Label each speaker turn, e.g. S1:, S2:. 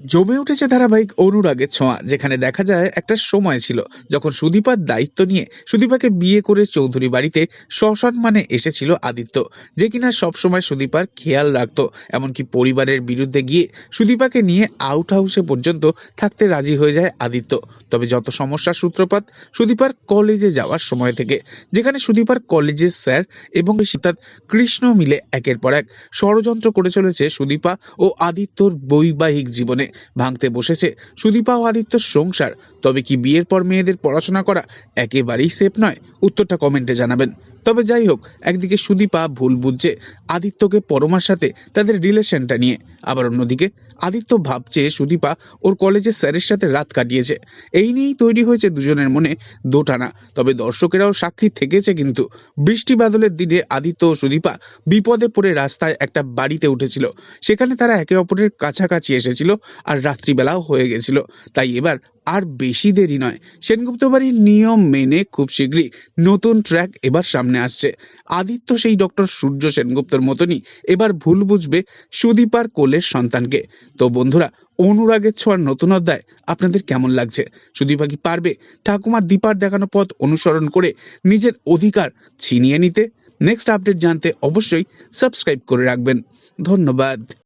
S1: জমে উঠেছে ধারাবাহিক অনুরাগের ছোঁয়া, যেখানে দেখা যায় একটা সময় ছিল যখন সুদীপার দায়িত্ব নিয়ে সুদীপাকে বিয়ে করে চৌধুরী বাড়িতে সসম্মানে এসেছিল আদিত্য, যে কিনা সবসময় সুদীপার খেয়াল রাখত। এমনকি পরিবারের বিরুদ্ধে গিয়ে সুদীপাকে নিয়ে আউট হাউসে পর্যন্ত থাকতে রাজি হয়ে যায় আদিত্য। তবে যত সমস্যার সূত্রপাত, সুদীপার কলেজে যাওয়ার সময় থেকে, যেখানে সুদীপার কলেজের স্যার এবং অর্থাৎ কৃষ্ণ মিলে একের পর এক ষড়যন্ত্র করে চলেছে সুদীপা ও আদিত্যর বৈবাহিক জীবনে। ভাঙতে বসেছে। সুদীপা ও আদিত্যর সংসার। তবে কি বিয়ের পর মেয়েদের পড়াশোনা করা একেবারেই সেফ নয়? উত্তরটা কমেন্টে জানাবেন। তবে যাই হোক, একদিকে সুদীপা ভুল বুঝছে আদিত্যকে পরমার সাথে তাদের রিলেশনটা নিয়ে। আবার অন্যদিকে আদিত্য ভাবছে সুদীপা ওর কলেজের স্যারের সাথে রাত কাটিয়েছে। এই নিয়েই তৈরি হয়েছে দুজনের মনে দোটানা। তবে দর্শকেরাও সাক্ষী থেকেছে কিন্তু বৃষ্টি বাদলের দিনে আদিত্য ও সুদীপা বিপদে পড়ে রাস্তায় একটা বাড়িতে উঠেছিল। সেখানে তারা একে অপরের কাছাকাছি এসেছিল আর রাত্রিবেলাও হয়ে গেছিল। তাই এবার আর বেশি দেরি নয়। সেনগুপ্ত বাড়ির নিয়ম মেনে খুব শীঘ্রই নতুন ট্র্যাক এবার সামনে আসছে। আদিত্য সেই ডক্টর সূর্য সেনগুপ্তর মতনই এবার ভুল বুঝবে সুদীপার কোলের সন্তানকে। তো বন্ধুরা, অনুরাগের ছোঁয়ার নতুন অধ্যায় আপনাদের কেমন লাগছে? সুদীপা কি পারবে ঠাকুমার দীপার দেখানো পথ অনুসরণ করে নিজের অধিকার ছিনিয়ে নিতে? নেক্সট আপডেট জানতে অবশ্যই সাবস্ক্রাইব করে রাখবেন। ধন্যবাদ।